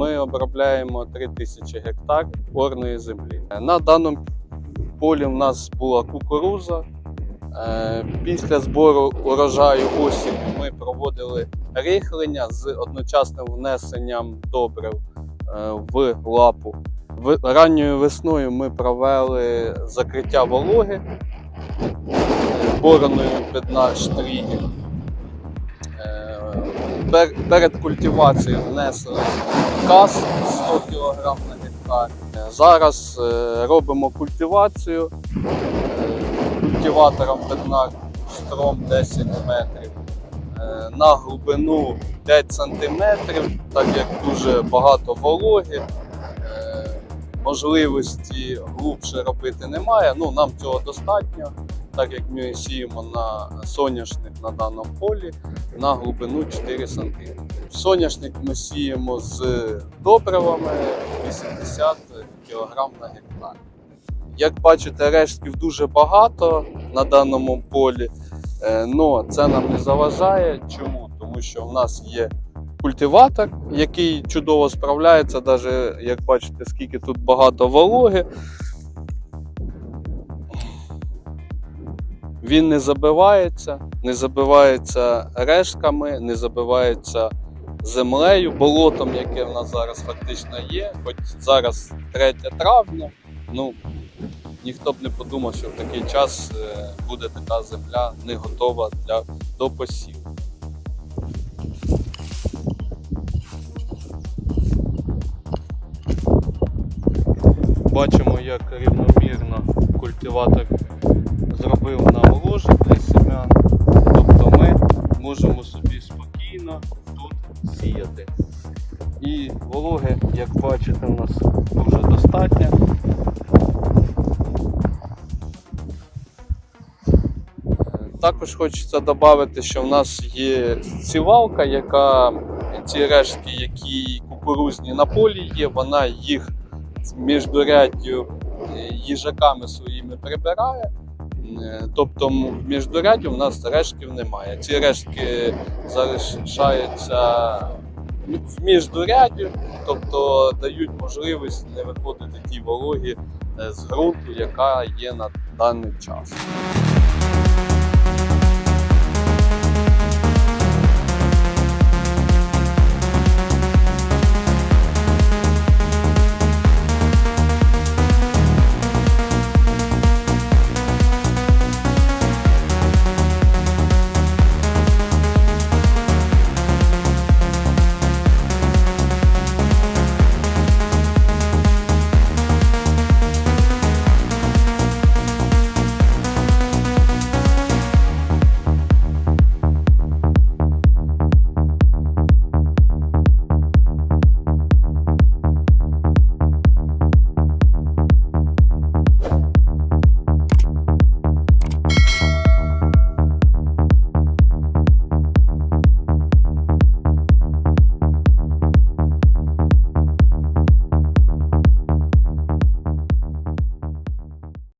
ми обробляємо 3000 гектар орної землі. На даному полі в нас була кукуруза. Е, Після збору урожаю осінь ми проводили рихлення з одночасним внесенням добрив е, в лапу. Ранньою весною ми провели закриття вологи е, бороною під наш. Е, пер- Перед культивацією внесли каз 100 кг на гектар. Зараз е, робимо культивацію культиватором Беднар штром 10 метрів е, на глибину 5 сантиметрів, так як дуже багато вологи. е, Можливості глубше робити немає. Ну, нам цього достатньо, так як ми сіємо на соняшник на даному полі на глибину 4 см. Соняшник ми сіємо з добривами 80 кг на гектар. Як бачите, рештків дуже багато на даному полі, але це нам не заважає. Чому? Тому що в нас є культиватор, який чудово справляється, навіть як бачите, скільки тут багато вологи. Він не забивається, не забивається рештками, не забивається землею, болотом, яке в нас зараз фактично є. Хоч зараз 3 травня, ну ніхто б не подумав, що в такий час е, буде така земля не готова для до посіву. Бачимо, як рівномірно культиватор зробив нам ложі для семян. Тобто ми можемо собі спокійно тут сіяти. І вологи, як бачите, у нас дуже достатньо. Також хочеться додати, що в нас є сівалка, яка ці рештки, які кукурузні на полі є, вона їх міждуряддю е, їжаками своїми прибирає. Е, Тобто в міждурядді у нас рештків немає. Ці рештки залишаються в міждурядді, тобто дають можливість не виходити ті вологі е, з ґрунту, яка є на даний час.